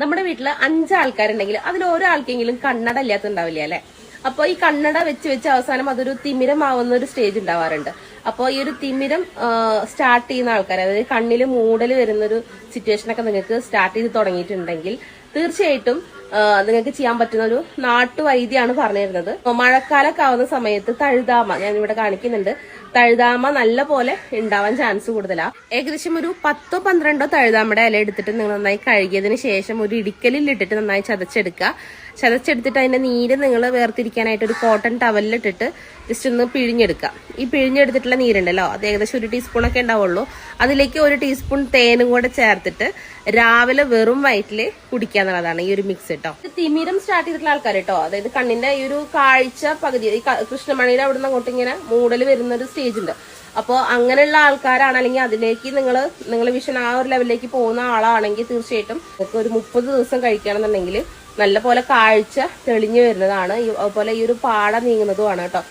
നമ്മുടെ വീട്ടിൽ അഞ്ച് ആൾക്കാരുണ്ടെങ്കിൽ അതിൽ ഒരാൾക്കെങ്കിലും കണ്ണട ഇല്ലാത്തുണ്ടാവില്ല അല്ലെ? അപ്പൊ ഈ കണ്ണട വെച്ച് വെച്ച് അവസാനം അതൊരു തിമിരമാവുന്ന ഒരു സ്റ്റേജ് ഉണ്ടാവാറുണ്ട്. അപ്പോൾ ഈ ഒരു തിമിരം സ്റ്റാർട്ട് ചെയ്യുന്ന ആൾക്കാർ അതായത് കണ്ണിൽ മൂടൽ വരുന്ന ഒരു സിറ്റുവേഷൻ ഒക്കെ നിങ്ങൾക്ക് സ്റ്റാർട്ട് ചെയ്ത് തുടങ്ങിയിട്ടുണ്ടെങ്കിൽ തീർച്ചയായിട്ടും നിങ്ങൾക്ക് ചെയ്യാൻ പറ്റുന്ന ഒരു നാട്ടുവൈദ്യമാണ് പറഞ്ഞു തരുന്നത് മഴക്കാലൊക്കെ ആവുന്ന സമയത്ത് തഴുതാമ ഞാൻ ഇവിടെ കാണിക്കുന്നുണ്ട്. തഴുതാമ നല്ല പോലെ ഉണ്ടാവാൻ ചാൻസ് കൂടുതലാണ് ഏകദേശം ഒരു പത്തോ പന്ത്രണ്ടോ തഴുതാമയുടെ ഇല എടുത്തിട്ട് നിങ്ങൾ നന്നായി കഴുകിയതിന് ശേഷം ഒരു ഇടിക്കലിൽ ഇട്ടിട്ട് നന്നായി ചതച്ചെടുക്കുക. ചതച്ചെടുത്തിട്ട് അതിന്റെ നീര് നിങ്ങൾ വേർതിരിക്കാനായിട്ട് ഒരു കോട്ടൺ ടവലിലിട്ടിട്ട് ജസ്റ്റ് ഒന്ന് പിഴിഞ്ഞെടുക്കുക. ഈ പിഴിഞ്ഞെടുത്തിട്ടുള്ള നീരുണ്ടല്ലോ അത് ഏകദേശം ഒരു ടീസ്പൂൺ ഒക്കെ ഉണ്ടാവുള്ളൂ. അതിലേക്ക് ഒരു ടീസ്പൂൺ തേനും കൂടെ ചേർത്തിട്ട് രാവിലെ വെറും വയറ്റിൽ കുടിക്കുക. എന്നുള്ളതാണ് ഈ ഒരു മിക്സ് കേട്ടോ തിമിരം സ്റ്റാർട്ട് ചെയ്തിട്ടുള്ള ആൾക്കാർ കേട്ടോ അതായത് കണ്ണിന്റെ ഈ ഒരു കാഴ്ച പകുതി ഈ കൃഷ്ണമണിയുടെ അവിടെ നിന്ന് അങ്ങോട്ട് ഇങ്ങനെ മൂടൽ വരുന്ന ഒരു സ്റ്റേജ് ഉണ്ട്. അപ്പോൾ അങ്ങനെയുള്ള ആൾക്കാരാണ് അല്ലെങ്കിൽ അതിലേക്ക് നിങ്ങൾ നിങ്ങൾ വിഷൻ ആ ഒരു ലെവലിലേക്ക് പോകുന്ന ആളാണെങ്കിൽ തീർച്ചയായിട്ടും നിങ്ങൾക്ക് ഒരു മുപ്പത് ദിവസം കഴിക്കുകയാണെന്നുണ്ടെങ്കിൽ നല്ല പോലെ കാഴ്ച തെളിഞ്ഞു വരുന്നതാണ്. അതുപോലെ ഈ ഒരു പാട നീങ്ങുന്നതുമാണ് കേട്ടോ